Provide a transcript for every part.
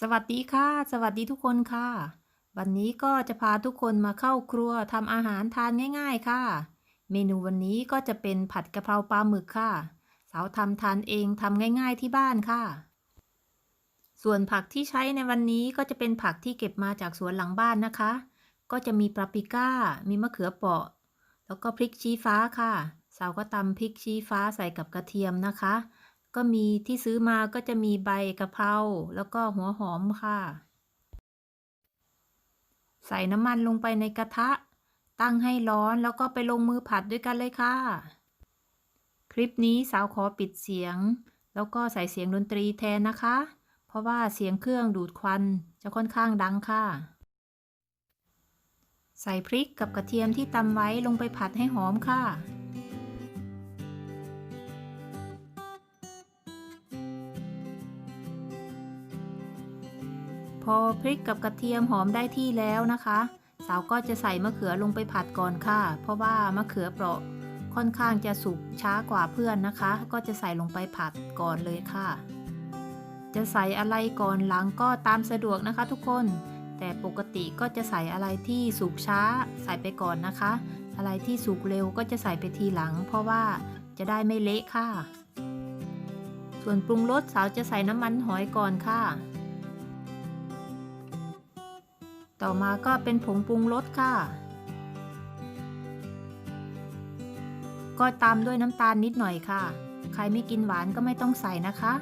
สวัสดีค่ะ สวัสดีทุกคนค่ะ วันนี้ก็จะพาทุกคนมาเข้าครัวทำอาหารทานง่าย ๆ ค่ะ เมนูวันนี้ก็จะเป็นผัดกะเพราปลาหมึกค่ะ สาวทำทานเองทำง่าย ๆ ที่บ้านค่ะ ส่วนผักที่ใช้ในวันนี้ก็จะเป็นผักที่เก็บมาจากสวนหลังบ้านนะคะ ก็จะมีปาปริก้า มีมะเขือเปราะ แล้วก็พริกชี้ฟ้าค่ะ สาวก็ตำพริกชี้ฟ้าใส่กับกระเทียมนะคะ ก็มีที่ซื้อมาก็จะมีใบกะเพราแล้วก็หัวหอมค่ะ ใส่น้ำมันลงไปในกระทะ ตั้งให้ร้อนแล้วก็ไปลงมือผัดด้วยกันเลยค่ะ คลิปนี้สาวขอปิดเสียง แล้วก็ใส่เสียงดนตรีแทนนะคะ เพราะว่าเสียงเครื่องดูดควันจะค่อนข้างดังค่ะ ใส่พริกกับกระเทียมที่ตำไว้ลงไปผัดให้หอมค่ะ พอพริกกับกระเทียมหอมได้ที่แล้วนะคะ สาวก็จะใส่มะเขือลงไปผัดก่อนค่ะ เพราะว่ามะเขือเปราะค่อนข้างจะสุกช้ากว่าเพื่อนนะคะ ก็จะใส่ลงไปผัดก่อนเลยค่ะ จะใส่อะไรก่อนหลังก็ตามสะดวกนะคะ ทุกคน แต่ปกติก็จะใส่อะไรที่สุกช้าใส่ไปก่อนนะคะ อะไรที่สุกเร็วก็จะใส่ไปทีหลัง เพราะว่าจะได้ไม่เละค่ะ ส่วนปรุงรสสาวจะใส่น้ำมันหอยก่อนค่ะ ต่อมาก็เป็นผงปรุงรสค่ะ ก็ตามด้วยน้ำตาลนิดหน่อยค่ะ ใครไม่กินหวานก็ไม่ต้องใส่นะคะ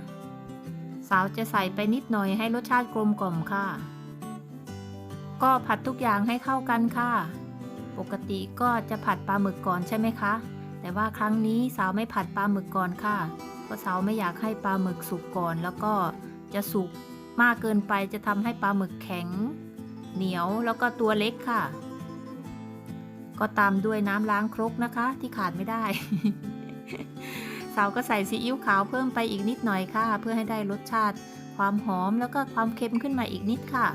สาวจะใส่ไปนิดหน่อยให้รสชาติกลมกล่อมค่ะ ก็ผัดทุกอย่างให้เข้ากันค่ะ ปกติก็จะผัดปลาหมึกก่อนใช่ไหมคะ แต่ว่าครั้งนี้สาวไม่ผัดปลาหมึกก่อนค่ะ เพราะสาวไม่อยากให้ปลาหมึกสุกก่อน แล้วก็จะสุกมากเกินไปจะทำให้ปลาหมึกแข็ง เหนียวแล้วก็ตัวเล็กค่ะ ก็ตามด้วยน้ำล้างครกนะคะ ที่ขาดไม่ได้ สาวก็ใส่ซีอิ๊วขาวเพิ่มไปอีกนิดหน่อยค่ะ เพื่อให้ได้รสชาติ ความหอมแล้วก็ความเค็มขึ้นมาอีกนิดค่ะ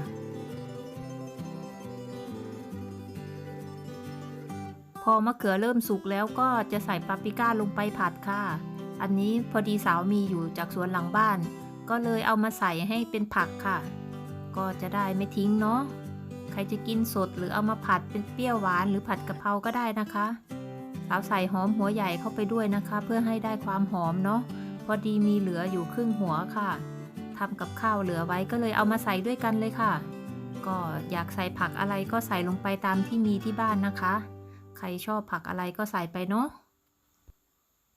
พอมะเขือเริ่มสุกแล้วก็จะใส่ปาปริก้าลงไปผัดค่ะ อันนี้พอดีสาวมีอยู่จากสวนหลังบ้าน ก็เลยเอามาใส่ให้เป็นผักค่ะ ก็จะได้ไม่ทิ้งเนาะ รจะกินสดหรือเอามาผัดเป็นเปรี้ยวหวานหรือผัดกะเพราก็ได้นะคะสาวใส่หอมหัวใหญ่เข้าไปด้วยนะคะ เพื่อให้ได้ความหอมเนาะพอดีมีเหลืออยู่ครึ่งหัวค่ะทำกับข้าวเหลือไว้ก็เลยเอามาใส่ด้วยกันเลยค่ะ ก็อยากใส่ผักอะไรก็ใส่ลงไปตามที่มีที่บ้านนะคะ ใครชอบผักอะไรก็ใส่ไปเนาะ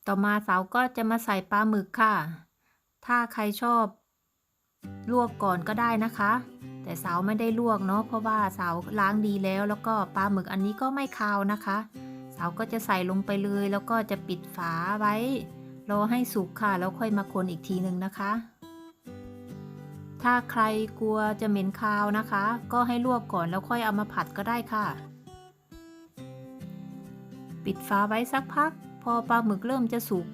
ต่อมาสาวก็จะมาใส่ปลาหมึกค่ะ ถ้าใครชอบ ลวกก่อนก็ได้นะคะ แต่สาวไม่ได้ลวกเนาะเพราะว่าสาวล้างดีแล้ว แล้วก็ปลาหมึกอันนี้ก็ไม่คาวนะคะ สาวก็จะใส่ลงไปเลย แล้วก็จะปิดฝาไว้รอให้สุกค่ะ แล้วค่อยมาคนอีกทีหนึ่งนะคะ ถ้าใครกลัวจะเหม็นคาวนะคะ ก็ให้ลวกก่อนแล้วค่อยเอามาผัดก็ได้ค่ะ ปิดฝาไว้สักพัก พอปลาหมึกเริ่มจะสุก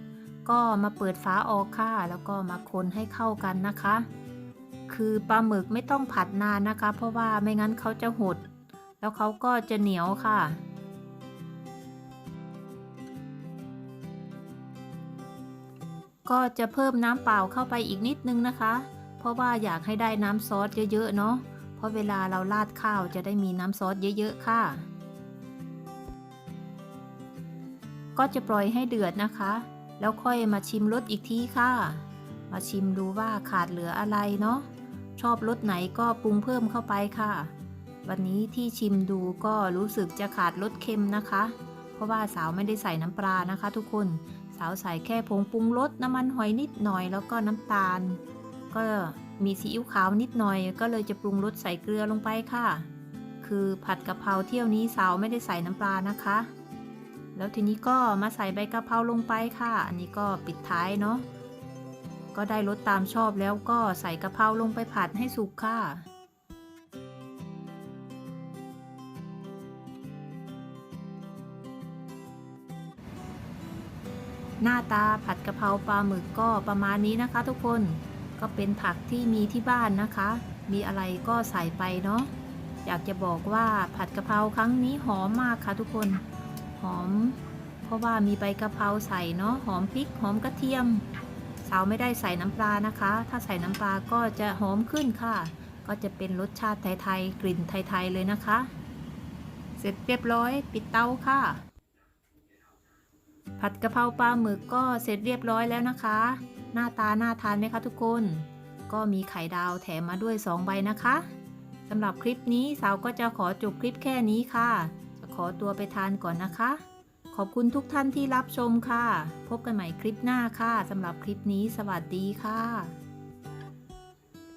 ก็มาเปิดฝาออกค่ะ แล้วก็มาคนให้เข้ากันนะคะ คือปลาหมึกไม่ต้องผัดนานนะคะ เพราะว่าไม่งั้นเขาจะหด แล้วเขาก็จะเหนียวค่ะ ก็จะเพิ่มน้ำเปล่าเข้าไปอีกนิดนึงนะคะ เพราะว่าอยากให้ได้น้ำซอสเยอะๆเนาะเพราะเวลาเราราดข้าวจะได้มีน้ำซอสเยอะๆค่ะ ก็จะปล่อยให้เดือดนะคะ แล้วค่อยมาชิมรสอีกทีค่ะมาชิมดูว่าขาดเหลืออะไรเนาะ ชอบรสไหนก็ปรุงเพิ่มเข้าไปค่ะ วันนี้ที่ชิมดูก็รู้สึกจะขาดรสเค็มนะคะ เพราะว่าสาวไม่ได้ใส่น้ำปลานะคะ ทุกคนสาวใส่แค่ผงปรุงรสน้ำมันหอยนิดหน่อยแล้วก็น้ำตาล ก็มีซีอิ๊วขาวนิดหน่อย ก็เลยจะปรุงรสใส่เกลือลงไปค่ะ คือผัดกะเพราเที่ยวนี้สาวไม่ได้ใส่น้ำปลานะคะ แล้วทีนี้ก็มาใส่ใบกะเพราลงไปค่ะ อันนี้ก็ปิดท้ายเนาะ ก็ได้รสตามชอบแล้วก็ใส่กะเพราลงไปผัดให้สุกค่ะ หน้าตาผัดกะเพราปลาหมึกก็ประมาณนี้นะคะ ทุกคนก็เป็นผักที่มีที่บ้านนะคะ มีอะไรก็ใส่ไปเนาะอยากจะบอกว่าผัดกะเพราครั้งนี้หอมมากค่ะทุกคนหอม เพราะว่ามีใบกะเพราใส่เนาะหอมพริกหอมกระเทียม สาวไม่ได้ใส่น้ำปลานะคะ ถ้าใส่น้ำปลาก็จะหอมขึ้นค่ะ ก็จะเป็นรสชาติไทยๆกลิ่นไทยๆเลยนะคะ เสร็จเรียบร้อยปิดเตาค่ะ ผัดกะเพราปลาหมึกก็เสร็จเรียบร้อยแล้วนะคะ หน้าตาน่าทานไหมคะทุกคน ก็มีไข่ดาวแถมมาด้วย 2 ใบนะคะสำหรับคลิปนี้สาวก็จะขอจบคลิปแค่นี้ค่ะ จะขอตัวไปทานก่อนนะคะ ขอบคุณทุกท่านที่รับชมค่ะ พบกันใหม่คลิปหน้าค่ะสำหรับคลิปนี้สวัสดีค่ะ